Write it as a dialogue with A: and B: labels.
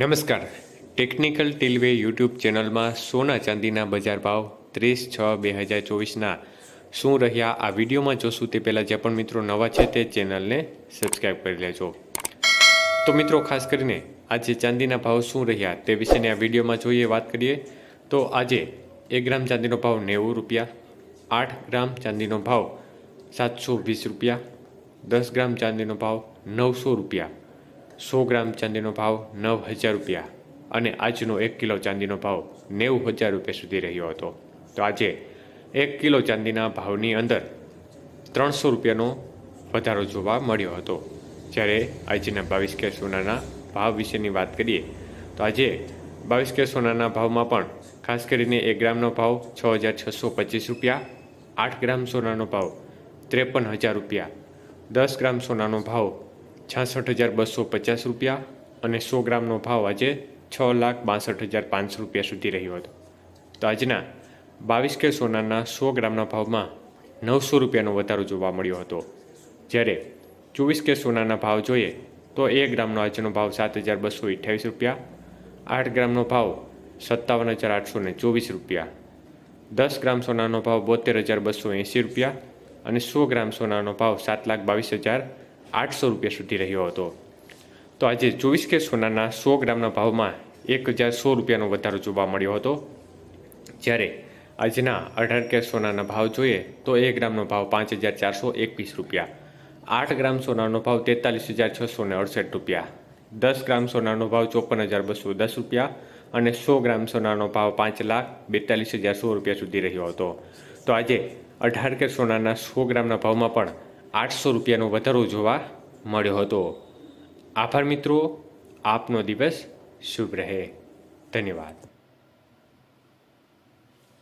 A: નમસ્કાર. Technical ટીલવે YouTube ચેનલમાં સોના ચાંદીના બજાર ભાવ ત્રીસ છ બે હજાર ચોવીસના. શું રહ્યા? આ વિડીયોમાં જોશું તે પહેલાં જે પણ મિત્રો નવા છે તે ચેનલને સબસ્ક્રાઈબ કરી લેજો. તો મિત્રો, ખાસ કરીને આજે ચાંદીના ભાવ શું રહ્યા તે વિશેની આ વિડીયોમાં જોઈએ વાત કરીએ. તો આજે એક ગ્રામ ચાંદીનો ભાવ નેવું રૂપિયા, આઠ ગ્રામ ચાંદીનો ભાવ સાતસો વીસ રૂપિયા, દસ ગ્રામ ચાંદીનો ભાવ નવસો રૂપિયા. સો ગ્રામ ચાંદીનો ભાવ નવ હજાર રૂપિયા અને આજનો એક કિલો ચાંદીનો ભાવ નેવું હજાર રૂપિયા સુધી રહ્યો હતો. તો આજે એક કિલો ચાંદીના ભાવની અંદર ત્રણસો રૂપિયાનો વધારો જોવા મળ્યો હતો. જ્યારે આજના બાવીસ કે સોનાના ભાવ વિશેની વાત કરીએ, તો આજે બાવીસ કે સોનાના ભાવમાં પણ ખાસ કરીને એક ગ્રામનો ભાવ છ હજાર છસો પચીસ રૂપિયા, આઠ ગ્રામ સોનાનો ભાવ ત્રેપન હજાર રૂપિયા, દસ ગ્રામ સોનાનો ભાવ છાસઠ હજાર બસો પચાસ રૂપિયા અને સો ગ્રામનો ભાવ આજે છ લાખ બાસઠ હજાર પાંચસો રૂપિયા સુધી રહ્યો હતો. તો આજના બાવીસ કે સોનાના સો ગ્રામના ભાવમાં નવસો રૂપિયાનો વધારો જોવા મળ્યો હતો. જ્યારે ચોવીસ કે સોનાના ભાવ જોઈએ તો એક ગ્રામનો આજનો ભાવ સાત હજાર બસો અઠ્યાવીસ રૂપિયા, આઠ ગ્રામનો ભાવ સત્તાવન હજાર આઠસો ને ચોવીસ રૂપિયા, દસ ગ્રામ સોનાનો ભાવ બોતેર હજાર બસો એંસી રૂપિયા અને સો ગ્રામ સોનાનો ભાવ સાત લાખ બાવીસ હજાર આઠસો રૂપિયા સુધી રહ્યો હતો. તો આજે ચોવીસ કે સોનાના સો ગ્રામના ભાવમાં એક હજાર સો રૂપિયાનો વધારો જોવા મળ્યો હતો. જ્યારે આજના અઢાર કે સોનાના ભાવ જોઈએ તો એક ગ્રામનો ભાવ પાંચ હજાર ચારસો એકવીસ રૂપિયા. આઠ ગ્રામ સોનાનો ભાવ તેતાલીસ હજાર છસો ને અડસઠ રૂપિયા. દસ ગ્રામ સોનાનો ભાવ ચોપન હજાર બસો દસ રૂપિયા અને સો ગ્રામ સોનાનો ભાવ પાંચ લાખ બેતાલીસ હજાર સો રૂપિયા સુધી રહ્યો હતો. તો આજે અઢાર કે સોનાના સો ગ્રામના ભાવમાં પણ આઠસો રૂપિયાનો વધારો જોવા મળ્યો હતો. આભાર મિત્રો આપનો દિવસ શુભ રહે. ધન્યવાદ.